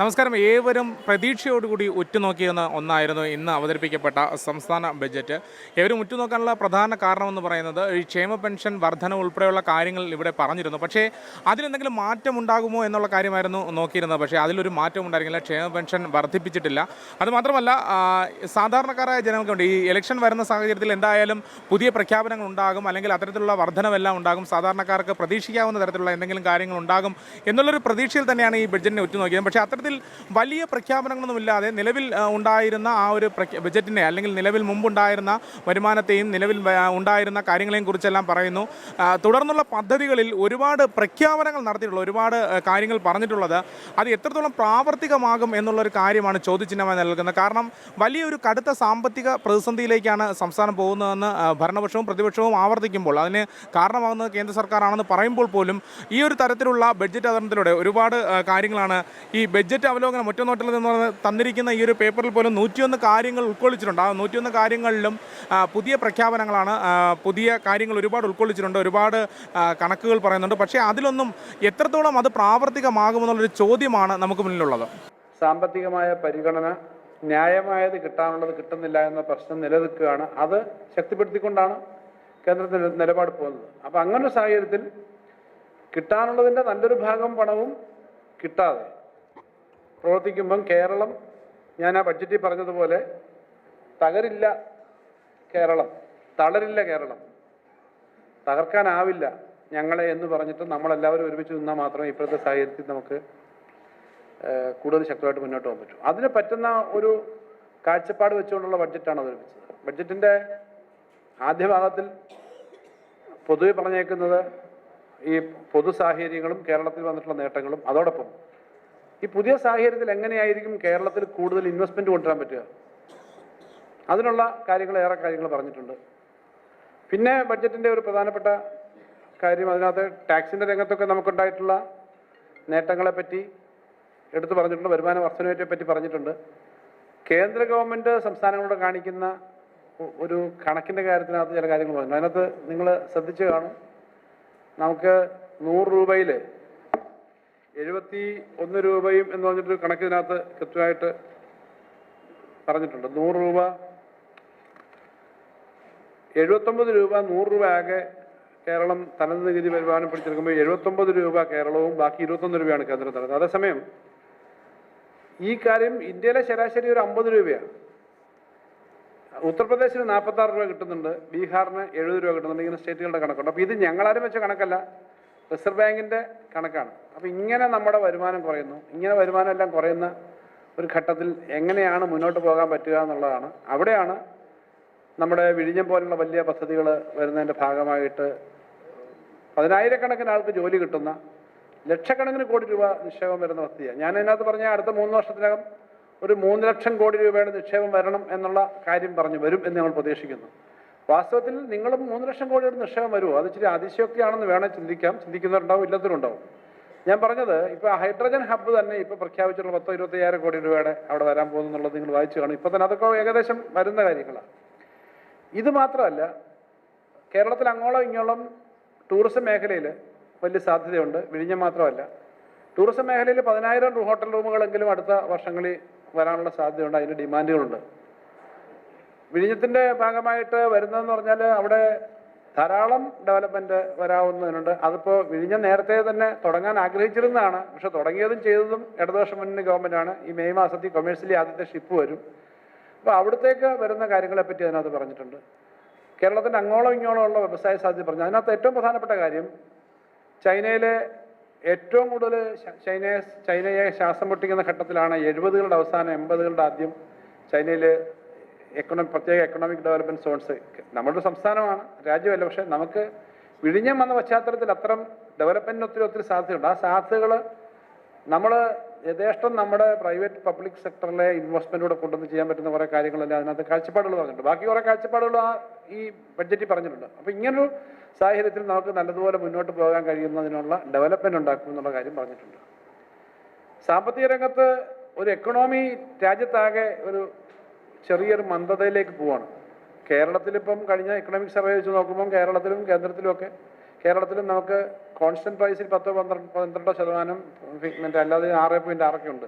നമസ്കാരം. ഏവരും പ്രതീക്ഷയോടുകൂടി ഉറ്റുനോക്കിയെന്ന ഒന്നായിരുന്നു ഇന്ന് അവതരിപ്പിക്കപ്പെട്ട സംസ്ഥാന ബജറ്റ്. ഏവരും ഉറ്റുനോക്കാനുള്ള പ്രധാന കാരണമെന്ന് പറയുന്നത് ഈ ക്ഷേമ പെൻഷൻ വർധന ഉൾപ്പെടെയുള്ള കാര്യങ്ങൾ ഇവിടെ പറഞ്ഞിരുന്നു. പക്ഷേ അതിലെന്തെങ്കിലും മാറ്റം ഉണ്ടാകുമോ എന്നുള്ള കാര്യമായിരുന്നു നോക്കിയിരുന്നത്. പക്ഷേ അതിലൊരു മാറ്റം ഉണ്ടായിരുന്നില്ല ക്ഷേമ പെൻഷൻ വർദ്ധിപ്പിച്ചിട്ടില്ല. അതുമാത്രമല്ല സാധാരണക്കാരായ ജനങ്ങൾക്ക് വേണ്ടി ഈ ഇലക്ഷൻ വരുന്ന സാഹചര്യത്തിൽ എന്തായാലും പുതിയ പ്രഖ്യാപനങ്ങൾ ഉണ്ടാകും. അല്ലെങ്കിൽ അത്തരത്തിലുള്ള വർധനമെല്ലാം ഉണ്ടാകും. സാധാരണക്കാർക്ക് പ്രതീക്ഷിക്കാവുന്ന തരത്തിലുള്ള എന്തെങ്കിലും കാര്യങ്ങൾ ഉണ്ടാകും എന്നുള്ളൊരു പ്രതീക്ഷയിൽ തന്നെയാണ് ഈ ബഡ്ജറ്റിനെ ഉറ്റുനോക്കിയത്. പക്ഷേ അത്തരത്തിൽ വലിയ പ്രഖ്യാപനങ്ങളൊന്നുമില്ലാതെ നിലവിൽ ഉണ്ടായിരുന്ന ആ ഒരു ബജറ്റിനെ അല്ലെങ്കിൽ നിലവിൽ മുമ്പുണ്ടായിരുന്ന വരുമാനത്തെയും നിലവിൽ ഉണ്ടായിരുന്ന കാര്യങ്ങളെയും കുറിച്ചെല്ലാം പറയുന്നു. തുടർന്നുള്ള പദ്ധതികളിൽ ഒരുപാട് പ്രഖ്യാപനങ്ങൾ നടത്തിയിട്ടുള്ള ഒരുപാട് കാര്യങ്ങൾ പറഞ്ഞിട്ടുള്ളത് അത് എത്രത്തോളം പ്രാവർത്തികമാകും എന്നുള്ളൊരു കാര്യമാണ് ചോദ്യചിഹ്നമായി നൽകുന്നത്. കാരണം വലിയൊരു കടുത്ത സാമ്പത്തിക പ്രതിസന്ധിയിലേക്കാണ് സംസ്ഥാനം പോകുന്നതെന്ന് ഭരണപക്ഷവും പ്രതിപക്ഷവും ആവർത്തിക്കുമ്പോൾ അതിന് കാരണമാകുന്നത് കേന്ദ്ര സർക്കാരാണെന്ന് പറയുമ്പോൾ പോലും ഈ ഒരു തരത്തിലുള്ള ബഡ്ജറ്റ് അവതരണത്തിലൂടെ ഒരുപാട് കാര്യങ്ങളാണ് ഈ ബഡ്ജറ്റ് അവലോകനം ഒറ്റനോട്ടിൽ നിന്ന് പറഞ്ഞ് തന്നിരിക്കുന്ന ഈ ഒരു പേപ്പറിൽ പോലും നൂറ്റിയൊന്ന് കാര്യങ്ങൾ ഉൾക്കൊള്ളിച്ചിട്ടുണ്ട്. ആ നൂറ്റിയൊന്ന് കാര്യങ്ങളിലും പുതിയ പ്രഖ്യാപനങ്ങളാണ് പുതിയ കാര്യങ്ങൾ ഒരുപാട് ഉൾക്കൊള്ളിച്ചിട്ടുണ്ട്. ഒരുപാട് കണക്കുകൾ പറയുന്നുണ്ട്. പക്ഷേ അതിലൊന്നും എത്രത്തോളം അത് പ്രാവർത്തികമാകുമെന്നുള്ളൊരു ചോദ്യമാണ് നമുക്ക് മുന്നിലുള്ളത്. സാമ്പത്തികമായ പരിഗണന ന്യായമായത് കിട്ടാനുള്ളത് കിട്ടുന്നില്ല എന്ന പ്രശ്നം നിലനിൽക്കുകയാണ്. അത് ശക്തിപ്പെടുത്തിക്കൊണ്ടാണ് കേന്ദ്രത്തിന്റെ നിലപാട് പോകുന്നത്. അപ്പം അങ്ങനൊരു സാഹചര്യത്തിൽ കിട്ടാനുള്ളതിന്റെ നല്ലൊരു ഭാഗം പണവും കിട്ടാതെ പ്രവർത്തിക്കുമ്പം കേരളം ഞാൻ ആ ബഡ്ജറ്റിൽ പറഞ്ഞതുപോലെ തകരില്ല കേരളം തളരില്ല കേരളം. തകർക്കാനാവില്ല ഞങ്ങളെ എന്ന് പറഞ്ഞിട്ട് നമ്മളെല്ലാവരും ഒരുമിച്ച് നിന്നാൽ മാത്രമേ ഇപ്പോഴത്തെ സാഹചര്യത്തിൽ നമുക്ക് കൂടുതൽ ശക്തമായിട്ട് മുന്നോട്ട് പോകാൻ പറ്റും. അതിന് പറ്റുന്ന ഒരു കാഴ്ചപ്പാട് വെച്ചുകൊണ്ടുള്ള ബഡ്ജറ്റാണ് അവതരിപ്പിച്ചത്. ബഡ്ജറ്റിന്റെ ആദ്യ ഭാഗത്തിൽ പൊതുവെ പറഞ്ഞേക്കുന്നത് ഈ പൊതു സാഹചര്യങ്ങളും കേരളത്തിൽ വന്നിട്ടുള്ള നേട്ടങ്ങളും അതോടൊപ്പം ഈ പുതിയ സാഹചര്യത്തിൽ എങ്ങനെയായിരിക്കും കേരളത്തിൽ കൂടുതൽ ഇൻവെസ്റ്റ്മെന്റ് കൊണ്ടുവരാൻ പറ്റുക? അതിനുള്ള കാര്യങ്ങൾ ഏറെ കാര്യങ്ങൾ പറഞ്ഞിട്ടുണ്ട്. പിന്നെ ബഡ്ജറ്റിന്റെ ഒരു പ്രധാനപ്പെട്ട കാര്യം അതിനകത്ത് ടാക്സിന്റെ രംഗത്തൊക്കെ നമുക്കുണ്ടായിട്ടുള്ള നേട്ടങ്ങളെ പറ്റി എടുത്തു പറഞ്ഞിട്ടുണ്ട് വരുമാന വർധനയെ പറ്റി പറഞ്ഞിട്ടുണ്ട്. കേന്ദ്ര ഗവൺമെന്റ് സംസ്ഥാനങ്ങളോട് കാണിക്കുന്ന ഒരു കണക്കിന്റെ കാര്യത്തിനകത്ത് ചില കാര്യങ്ങൾ പറഞ്ഞു. അതിനകത്ത് നിങ്ങൾ ശ്രദ്ധിച്ചു കാണും. നമുക്ക് നൂറ് രൂപയിൽ എഴുപത്തി ഒന്ന് രൂപയും എന്ന് പറഞ്ഞിട്ടൊരു കണക്കിനകത്ത് കൃത്യമായിട്ട് പറഞ്ഞിട്ടുണ്ട്. നൂറ് രൂപ എഴുപത്തൊമ്പത് രൂപ നൂറ് രൂപ ആകെ കേരളം തനത് നികുതി വരുമാനം പിടിച്ചെടുക്കുമ്പോൾ എഴുപത്തൊമ്പത് രൂപ കേരളവും ബാക്കി ഇരുപത്തൊന്ന് രൂപയാണ് കേന്ദ്രം തരുന്നത് അതേസമയം ഈ കാര്യം ഇന്ത്യയിലെ ശരാശരി ഒരു അമ്പത് രൂപയാണ്. ഉത്തർപ്രദേശിന് നാൽപ്പത്തി ആറ് രൂപ കിട്ടുന്നുണ്ട് ബീഹാറിന് എഴുപത് രൂപ കിട്ടുന്നുണ്ട് ഇങ്ങനെ സ്റ്റേറ്റുകളുടെ കണക്കുണ്ട്. അപ്പോൾ ഇത് ഞങ്ങളാരും വെച്ച കണക്കല്ല. റിസർവ് ബാങ്കിന്റെ കണക്കാണ്. അപ്പോൾ ഇങ്ങനെ നമ്മുടെ വരുമാനം കുറയുന്നു. ഇങ്ങനെ വരുമാനം എല്ലാം കുറയുന്ന ഒരു ഘട്ടത്തിൽ എങ്ങനെയാണ് മുന്നോട്ട് പോകാൻ പറ്റുക എന്നുള്ളതാണ്. അവിടെയാണ് നമ്മുടെ വിഴിഞ്ഞം പോലുള്ള വലിയ പദ്ധതികൾ വരുന്നതിന്റെ ഭാഗമായിട്ട് പതിനായിരക്കണക്കിന് ആൾക്ക് ജോലി കിട്ടുന്ന ലക്ഷക്കണക്കിന് കോടി രൂപ നിക്ഷേപം വരുന്ന പദ്ധതിയാണ് ഞാൻ അതിനകത്ത് പറഞ്ഞ അടുത്ത മൂന്ന് വർഷത്തിനകം ഒരു മൂന്ന് ലക്ഷം കോടി രൂപയുടെ നിക്ഷേപം വരണം എന്നുള്ള കാര്യം പറഞ്ഞു വരും എന്ന് ഞങ്ങൾ പ്രതീക്ഷിക്കുന്നു. വാസ്തവത്തിൽ നിങ്ങളും മൂന്ന് ലക്ഷം കോടിയുടെ നിക്ഷേപം വരുമോ? അത് ഇച്ചിരി അതിശയോക്തിയാണെന്ന് വേണം ചിന്തിക്കാം. ചിന്തിക്കുന്നവരുണ്ടാവും ഇല്ലാത്തവരുണ്ടാവും. ഞാൻ പറഞ്ഞത് ഇപ്പോൾ ഹൈഡ്രജൻ ഹബ്ബ് തന്നെ ഇപ്പോൾ പ്രഖ്യാപിച്ചിട്ടുള്ള പത്തോ ഇരുപത്തയ്യായിരം കോടി രൂപയുടെ അവിടെ വരാൻ പോകുന്നു എന്നുള്ളത് നിങ്ങൾ വായിച്ചു കാണും. ഇപ്പോൾ തന്നെ അതൊക്കെ ഏകദേശം വരുന്ന കാര്യങ്ങളാണ് ഇത് മാത്രമല്ല കേരളത്തിൽ അങ്ങോളം ഇങ്ങോളം ടൂറിസം മേഖലയിൽ വലിയ സാധ്യതയുണ്ട്. വിഴിഞ്ഞം മാത്രമല്ല ടൂറിസം മേഖലയിൽ പതിനായിരം ഹോട്ടൽ റൂമുകളെങ്കിലും അടുത്ത വർഷങ്ങളിൽ വരാനുള്ള സാധ്യതയുണ്ട്. അതിന് ഡിമാൻഡുകളുണ്ട്. വിഴിഞ്ഞത്തിന്റെ ഭാഗമായിട്ട് വരുന്നതെന്ന് പറഞ്ഞാൽ അവിടെ ധാരാളം ഡെവലപ്മെന്റ് വരാവുന്നതിനുണ്ട്. അതിപ്പോൾ വിഴിഞ്ഞ നേരത്തെ തന്നെ തുടങ്ങാൻ ആഗ്രഹിച്ചിരുന്നതാണ്. പക്ഷെ തുടങ്ങിയതും ചെയ്തതും ഇടതുപക്ഷ മുന്നണി ഗവൺമെന്റാണ് ഈ മെയ് മാസത്തിൽ കൊമേഴ്സ്യലി ആദ്യത്തെ ഷിപ്പ് വരും. അപ്പോൾ അവിടത്തേക്ക് വരുന്ന കാര്യങ്ങളെപ്പറ്റി അതിനകത്ത് പറഞ്ഞിട്ടുണ്ട്. കേരളത്തിന്റെ അങ്ങോളം ഇങ്ങോളം ഉള്ള വ്യവസായ സാധ്യത പറഞ്ഞു. അതിനകത്ത് ഏറ്റവും പ്രധാനപ്പെട്ട കാര്യം ചൈനയിലെ ഏറ്റവും കൂടുതൽ ചൈനയെ ചൈനയെ ശ്വാസം പൊട്ടിക്കുന്ന ഘട്ടത്തിലാണ് എഴുപതുകളുടെ അവസാനം എൺപതുകളുടെ ആദ്യം ചൈനയിൽ എക്കണോമിക് പ്രത്യേക എക്കണോമിക് ഡെവലപ്മെന്റ് സോൺസ് നമ്മുടെ സംസ്ഥാനമാണ് രാജ്യമല്ല പക്ഷെ നമുക്ക് വിഴിഞ്ഞം വന്ന പശ്ചാത്തലത്തിൽ അത്തരം ഡെവലപ്മെന്റിന് ഒത്തിരി ഒത്തിരി സാധ്യതയുണ്ട്. ആ സാധ്യതകൾ നമ്മൾ യഥേഷ്ടം നമ്മുടെ പ്രൈവറ്റ് പബ്ലിക് സെക്ടറിലെ ഇൻവെസ്റ്റ്മെന്റൂടെ കൊണ്ടുവന്ന് ചെയ്യാൻ പറ്റുന്ന കുറേ കാര്യങ്ങളെല്ലാം അതിനകത്ത് കാഴ്ചപ്പാടുകൾ പറഞ്ഞിട്ടുണ്ട്. ബാക്കി കുറേ കാഴ്ചപ്പാടുകൾ ആ ഈ ബഡ്ജറ്റിൽ പറഞ്ഞിട്ടുണ്ട്. അപ്പോൾ ഇങ്ങനൊരു സാഹചര്യത്തിൽ നമുക്ക് നല്ലതുപോലെ മുന്നോട്ട് പോകാൻ കഴിയുന്നതിനുള്ള ഡെവലപ്മെന്റ് ഉണ്ടാക്കും എന്നുള്ള കാര്യം പറഞ്ഞിട്ടുണ്ട്. സാമ്പത്തിക രംഗത്ത് ഒരു എക്കണോമി രാജ്യത്താകെ ഒരു ചെറിയൊരു മന്ദതയിലേക്ക് പോവാണ്. കേരളത്തിലിപ്പം കഴിഞ്ഞ എക്കണോമിക് സർവേ വെച്ച് നോക്കുമ്പോൾ കേരളത്തിലും കേന്ദ്രത്തിലും ഒക്കെ കേരളത്തിലും നമുക്ക് കോൺസ്റ്റന്റ് പ്രൈസിൽ പത്തോ പന്ത്രണ്ട് പന്ത്രണ്ടോ ശതമാനം മറ്റേ അല്ലാതെ ആറ് പോയിന്റ് ആറൊക്കെ ഉണ്ട്.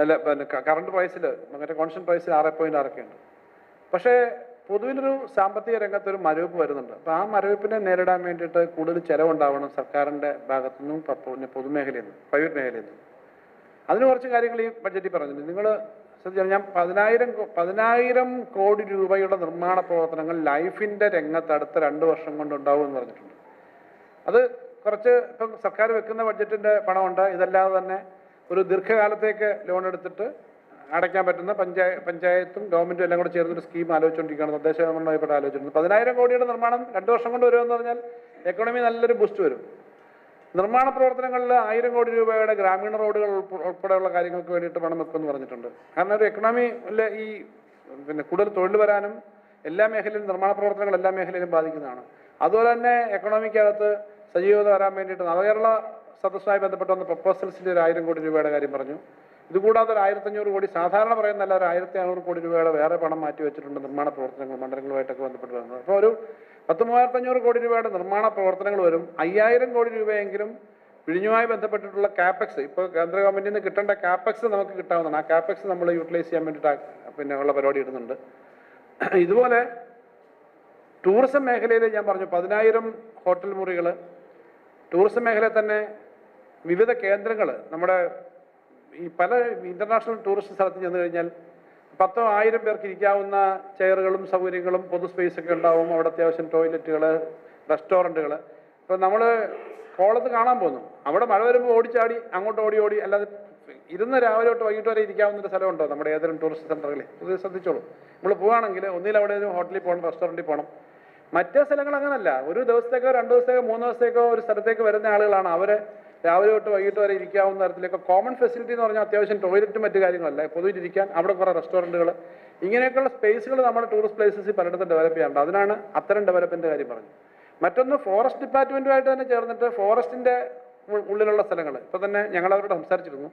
അല്ല പിന്നെ കറണ്ട് പ്രൈസിൽ മറ്റേ കോൺസ്റ്റന്റ് പ്രൈസിൽ ആറ് പോയിന്റ് ആറൊക്കെ ഉണ്ട്. പക്ഷേ പൊതുവിലൊരു സാമ്പത്തിക രംഗത്ത് ഒരു മരവിപ്പ് വരുന്നുണ്ട്. അപ്പോൾ ആ മരവിപ്പിനെ നേരിടാൻ വേണ്ടിയിട്ട് കൂടുതൽ ചെലവുണ്ടാവണം സർക്കാരിന്റെ ഭാഗത്തു നിന്നും പൊതുമേഖലയിൽ നിന്നും പ്രൈവറ്റ് മേഖലയിൽ നിന്നും. അതിന് കുറച്ച് കാര്യങ്ങൾ ഈ ബഡ്ജറ്റിൽ പറഞ്ഞിട്ടുണ്ട്. നിങ്ങൾ ഞാൻ പതിനായിരം പതിനായിരം കോടി രൂപയുടെ നിർമ്മാണ പ്രവർത്തനങ്ങൾ ലൈഫിന്റെ രംഗത്ത് അടുത്ത രണ്ട് വർഷം കൊണ്ട് ഉണ്ടാവും എന്ന് പറഞ്ഞിട്ടുണ്ട്. അത് കുറച്ച് ഇപ്പം സർക്കാർ വെക്കുന്ന ബഡ്ജറ്റിന്റെ പണമുണ്ട്. ഇതല്ലാതെ തന്നെ ഒരു ദീർഘകാലത്തേക്ക് ലോൺ എടുത്തിട്ട് അടയ്ക്കാൻ പറ്റുന്ന പഞ്ചായ പഞ്ചായത്തും ഗവൺമെന്റും എല്ലാം കൂടെ ചേർന്നൊരു സ്കീം ആലോചിച്ചുകൊണ്ടിരിക്കുകയാണ്. തദ്ദേശ ഗവൺമെന്റുമായിട്ട് ആലോചിച്ചിട്ടുണ്ട്. പതിനായിരം കോടിയുടെ നിർമ്മാണം രണ്ട് വർഷം കൊണ്ട് വരുമെന്ന് പറഞ്ഞാൽ എക്കണോമി നല്ലൊരു ബൂസ്റ്റ് വരും. നിർമ്മാണ പ്രവർത്തനങ്ങളിൽ ആയിരം കോടി രൂപയുടെ ഗ്രാമീണ റോഡുകൾ ഉൾപ്പെടെയുള്ള കാര്യങ്ങൾക്ക് വേണ്ടിയിട്ട് പണം വെക്കുമെന്ന് പറഞ്ഞിട്ടുണ്ട്. കാരണം ഒരു എക്കണോമിയിലെ ഈ പിന്നെ കൂടുതൽ തൊഴിൽ വരാനും എല്ലാ മേഖലയിലും നിർമ്മാണ പ്രവർത്തനങ്ങൾ എല്ലാ മേഖലയിലും ബാധിക്കുന്നതാണ്. അതുപോലെ തന്നെ എക്കണോമിക്കകത്ത് സജീവത വരാൻ വേണ്ടിയിട്ട് നവകേരള സദസ്സുമായി ബന്ധപ്പെട്ട വന്ന പ്രപ്പോസൽസിന്റെ ഒരു ആയിരം കോടി രൂപയുടെ കാര്യം പറഞ്ഞു. ഇതുകൂടാതെ ഒരു ആയിരത്തഞ്ഞൂറ് കോടി സാധാരണ പറയുന്നല്ല ഒരു ആയിരത്തി അഞ്ഞൂറ് കോടി രൂപയുടെ വേറെ പണം മാറ്റി വെച്ചിട്ടുണ്ട് നിർമ്മാണ പ്രവർത്തനങ്ങൾ മണ്ഡലങ്ങളുമായിട്ടൊക്കെ ബന്ധപ്പെട്ട് വരുന്നത്. അപ്പോൾ ഒരു പത്ത് മൂവായിരത്തഞ്ഞൂറ് കോടി രൂപയുടെ നിർമ്മാണ പ്രവർത്തനങ്ങൾ വരും. അയ്യായിരം കോടി രൂപയെങ്കിലും വിഴിഞ്ഞുമായി ബന്ധപ്പെട്ടിട്ടുള്ള കാപ്പക്സ് ഇപ്പോൾ കേന്ദ്ര ഗവൺമെന്റിൽ നിന്ന് കിട്ടേണ്ട കാപ്പക്സ് നമുക്ക് കിട്ടാവുന്നതാണ്. ആ കാപ്പക്സ് നമ്മൾ യൂട്ടിലൈസ് ചെയ്യാൻ വേണ്ടിയിട്ട് പിന്നെ ഉള്ള പരിപാടി ഇടുന്നുണ്ട്. ഇതുപോലെ ടൂറിസം മേഖലയിൽ ഞാൻ പറഞ്ഞു പതിനായിരം ഹോട്ടൽ മുറികൾ ടൂറിസം മേഖലയിൽ തന്നെ വിവിധ കേന്ദ്രങ്ങൾ നമ്മുടെ ഈ പല ഇന്റർനാഷണൽ ടൂറിസ്റ്റ് സ്ഥലത്ത് ചെന്ന് കഴിഞ്ഞാൽ പത്തോ ആയിരം പേർക്ക് ഇരിക്കാവുന്ന ചെയറുകളും സൗകര്യങ്ങളും പൊതു സ്പേസ് ഒക്കെ ഉണ്ടാവും. അവിടെ അത്യാവശ്യം ടോയ്ലറ്റുകൾ റെസ്റ്റോറന്റുകൾ ഇപ്പം നമ്മൾ കോളത്ത് കാണാൻ പോന്നു അവിടെ മഴ വരുമ്പോൾ ഓടിച്ചാടി അങ്ങോട്ട് ഓടി ഓടി അല്ലാതെ ഇരുന്ന് രാവിലെ തൊട്ട് വൈകിട്ട് വരെ ഇരിക്കാവുന്ന ഒരു സ്ഥലമുണ്ടോ നമ്മുടെ ഏതെങ്കിലും ടൂറിസ്റ്റ് സെന്ററുകളിൽ ഇത് ശ്രദ്ധിച്ചോളൂ. നമ്മൾ പോവുകയാണെങ്കിൽ ഒന്നിൽ അവിടെ ഹോട്ടലിൽ പോകണം റെസ്റ്റോറന്റിൽ പോകണം. മറ്റേ സ്ഥലങ്ങൾ അങ്ങനല്ല ഒരു ദിവസത്തേക്കോ രണ്ട് ദിവസത്തേക്കോ മൂന്ന് ദിവസത്തേക്കോ ഒരു സ്ഥലത്തേക്ക് വരുന്ന ആളുകളാണ്. അവർ രാവിലെ തൊട്ട് വൈകിട്ട് വരെ ഇരിക്കാവുന്ന തരത്തിലേക്ക് കോമൺ ഫെസിലിറ്റി എന്ന് പറഞ്ഞാൽ അത്യാവശ്യം ടോയ്ലറ്റും മറ്റു കാര്യങ്ങളല്ല. പൊതുവിൽ ഇരിക്കാൻ അവിടെ കുറേ റെസ്റ്റോറന്റുകൾ ഇങ്ങനെയൊക്കെയുള്ള സ്പേസുകൾ നമ്മുടെ ടൂറിസ്റ്റ് പ്ലേസസിൽ പലയിടത്തും ഡെവലപ്പ് ചെയ്യാറുണ്ട്. അതിനാണ് അത്തരം ഡെവലപ്മെന്റ് കാര്യം പറഞ്ഞത്. മറ്റൊന്ന് ഫോറസ്റ്റ് ഡിപ്പാർട്ട്മെന്റുമായിട്ട് തന്നെ ചേർന്നിട്ട് ഫോറസ്റ്റിന്റെ ഉള്ളിലുള്ള സ്ഥലങ്ങൾ. ഇപ്പം തന്നെ ഞങ്ങൾ അവരോട് സംസാരിച്ചിരുന്നു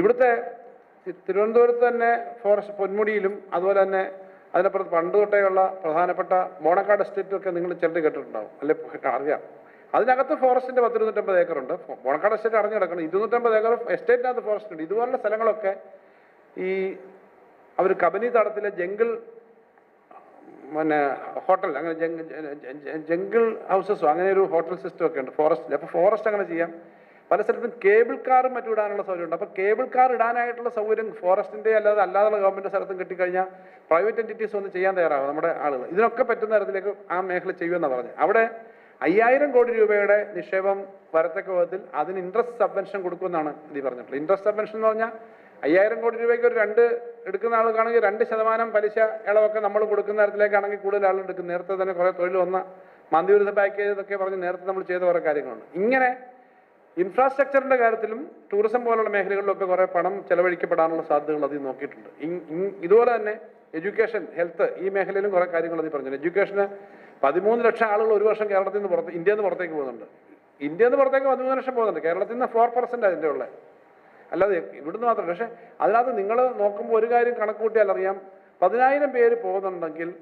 ഇവിടുത്തെ തിരുവനന്തപുരത്ത് തന്നെ ഫോറസ്റ്റ് പൊന്മുടിയിലും അതുപോലെ തന്നെ അതിനപ്പുറത്ത് പണ്ട് തൊട്ടേയുള്ള പ്രധാനപ്പെട്ട ബോണക്കാട് എസ്റ്റേറ്റും ഒക്കെ നിങ്ങൾ ചിലർ കേട്ടിട്ടുണ്ടാവും. അല്ലെ അറിയാം. അതിനകത്ത് ഫോറസ്റ്റിന്റെ പത്തിരുന്നൂറ്റമ്പത് ഏക്കർ ഉണ്ട്. ബോണക്കാട് എസ്റ്റേറ്റ് അറിഞ്ഞു കിടക്കണം ഇരുന്നൂറ്റമ്പത് ഏക്കർ എസ്റ്റേറ്റിനകത്ത് ഫോറസ്റ്റ് ഉണ്ട്. ഇതുപോലുള്ള സ്ഥലങ്ങളൊക്കെ ഈ അവർ കബനി തടത്തിലെ ജംഗിൾ പിന്നെ ഹോട്ടൽ അങ്ങനെ ജംഗിൾ ഹൗസസോ അങ്ങനെ ഒരു ഹോട്ടൽ സിസ്റ്റം ഒക്കെ ഉണ്ട് ഫോറസ്റ്റിൽ അപ്പോൾ ഫോറസ്റ്റ് അങ്ങനെ ചെയ്യാം. പല സ്ഥലത്തും കേബിൾ കാറും മറ്റും ഇടാനുള്ള സൗകര്യം ഉണ്ട്. അപ്പോൾ കേബിൾ കാർ ഇടാനായിട്ടുള്ള സൗകര്യം ഫോറസ്റ്റിന്റെ അല്ലാതെ അല്ലാതെയുള്ള ഗവൺമെന്റ് സ്ഥലത്തും കിട്ടിക്കഴിഞ്ഞാൽ പ്രൈവറ്റ് എന്റിറ്റീസ് ഒന്ന് ചെയ്യാൻ തയ്യാറാവും നമ്മുടെ ആളുകൾ ഇതിനൊക്കെ പറ്റുന്ന തരത്തിലേക്ക് ആ മേഖല ചെയ്യുമെന്നാണ് പറഞ്ഞത്. അവിടെ അയ്യായിരം കോടി രൂപയുടെ നിക്ഷേപം വരത്തക്ക വിധത്തിൽ അതിന് ഇൻട്രസ്റ്റ് സബ്വെൻഷൻ കൊടുക്കുമെന്നാണ് ഇത് പറഞ്ഞിട്ടുള്ളത്. ഇൻട്രസ്റ്റ് സബ്വെൻഷൻ എന്ന് പറഞ്ഞാൽ അയ്യായിരം കോടി രൂപയ്ക്ക് ഒരു രണ്ട് എടുക്കുന്ന ആളുകളാണെങ്കിൽ രണ്ട് ശതമാനം പലിശ ഇളവൊക്കെ നമ്മൾ കൊടുക്കുന്ന തരത്തിലേക്കാണെങ്കിൽ കൂടുതൽ ആളുകൾ എടുക്കും. നേരത്തെ തന്നെ കുറേ തൊഴിൽ വന്ന മന്ദിവിരുദ്ധ പാക്കേജ് എന്നൊക്കെ പറഞ്ഞ് നേരത്തെ നമ്മൾ ചെയ്ത കുറേ കാര്യങ്ങളുണ്ട്. ഇങ്ങനെ ഇൻഫ്രാസ്ട്രക്ചറിന്റെ കാര്യത്തിലും ടൂറിസം പോലുള്ള മേഖലകളിലൊക്കെ കുറേ പണം ചെലവഴിക്കപ്പെടാനുള്ള സാധ്യതകൾ അതിൽ നോക്കിയിട്ടുണ്ട്. ഇതുപോലെ തന്നെ എഡ്യൂക്കേഷൻ ഹെൽത്ത് ഈ മേഖലയിലും കുറേ കാര്യങ്ങൾ നീ പറഞ്ഞു എഡ്യൂക്കേഷന് പതിമൂന്ന് ലക്ഷം ആളുകൾ ഒരു വർഷം കേരളത്തിൽ നിന്ന് പുറത്ത് ഇന്ത്യയിൽ നിന്ന് പുറത്തേക്ക് പോകുന്നുണ്ട്. ഇന്ത്യയിൽ നിന്ന് പുറത്തേക്ക് പതിമൂന്ന് ലക്ഷം പോകുന്നുണ്ട്. കേരളത്തിൽ നിന്ന് ഫോർ പെർസെന്റ് അതിന്റെ ഉള്ളത് അല്ലാതെ ഇവിടുന്ന് മാത്രം പക്ഷേ അതിനകത്ത് നിങ്ങൾ നോക്കുമ്പോൾ ഒരു കാര്യം കണക്ക് കൂട്ടിയാൽ അറിയാം. പതിനായിരം പേര് പോകുന്നുണ്ടെങ്കിൽ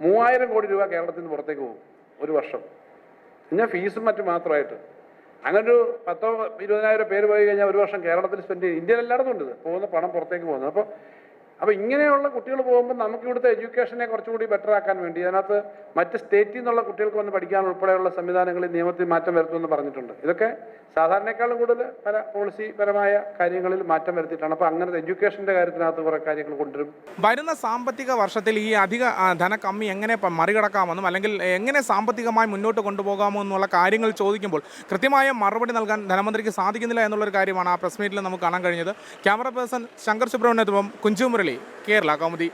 മൂവായിരം കോടി രൂപ കേരളത്തിൽ നിന്ന് പുറത്തേക്ക് പോകും ഒരു വർഷം. പിന്നെ ഫീസും മറ്റും മാത്രമായിട്ട്. ഒരു പത്തോ ഇരുപതിനായിരം പേര് പോയി കഴിഞ്ഞാൽ ഒരു വർഷം കേരളത്തിൽ സ്പെൻഡ് ചെയ്യും. ഇന്ത്യയിൽ എല്ലായിടത്തും ഉണ്ട് പോകുന്ന പണം പുറത്തേക്ക് പോകുന്നത്. അപ്പോൾ അപ്പോൾ ഇങ്ങനെയുള്ള കുട്ടികൾ പോകുമ്പോൾ നമുക്ക് ഇവിടുത്തെ എഡ്യൂക്കേഷനെ കുറച്ചുകൂടി ബെറ്റർ ആക്കാൻ വേണ്ടി അതിനകത്ത് മറ്റ് സ്റ്റേറ്റിൽ നിന്നുള്ള കുട്ടികൾക്ക് വന്ന് പഠിക്കാൻ ഉൾപ്പെടെയുള്ള സംവിധാനങ്ങളിൽ നിയമത്തിൽ മാറ്റം വരുത്തുമെന്ന് പറഞ്ഞിട്ടുണ്ട്. ഇതൊക്കെ സാധാരണക്കാളും കൂടുതൽ പല പോളിസി പരമായ കാര്യങ്ങളിൽ മാറ്റം വരുത്തിയിട്ടാണ്. അപ്പോൾ അങ്ങനത്തെ എഡ്യൂക്കേഷന്റെ കാര്യത്തിനകത്ത് കുറേ കാര്യങ്ങൾ കൊണ്ടുവരും. വരുന്ന സാമ്പത്തിക വർഷത്തിൽ ഈ അധിക ധനക്കമ്മി എങ്ങനെ മറികടക്കാമെന്നും അല്ലെങ്കിൽ എങ്ങനെ സാമ്പത്തികമായി മുന്നോട്ട് കൊണ്ടുപോകാമോ എന്നുള്ള കാര്യങ്ങൾ ചോദിക്കുമ്പോൾ കൃത്യമായ മറുപടി നൽകാൻ ധനമന്ത്രിക്ക് സാധിക്കുന്നില്ല എന്നുള്ളൊരു കാര്യമാണ് ആ പ്രസ് മീറ്റിൽ നമുക്ക് കാണാൻ കഴിഞ്ഞത്. ക്യാമറ പേഴ്സൺ ശങ്കർ സുബ്രഹ്മണ്യത്വം കുഞ്ചു മുരളി കേരള കൗമുദി.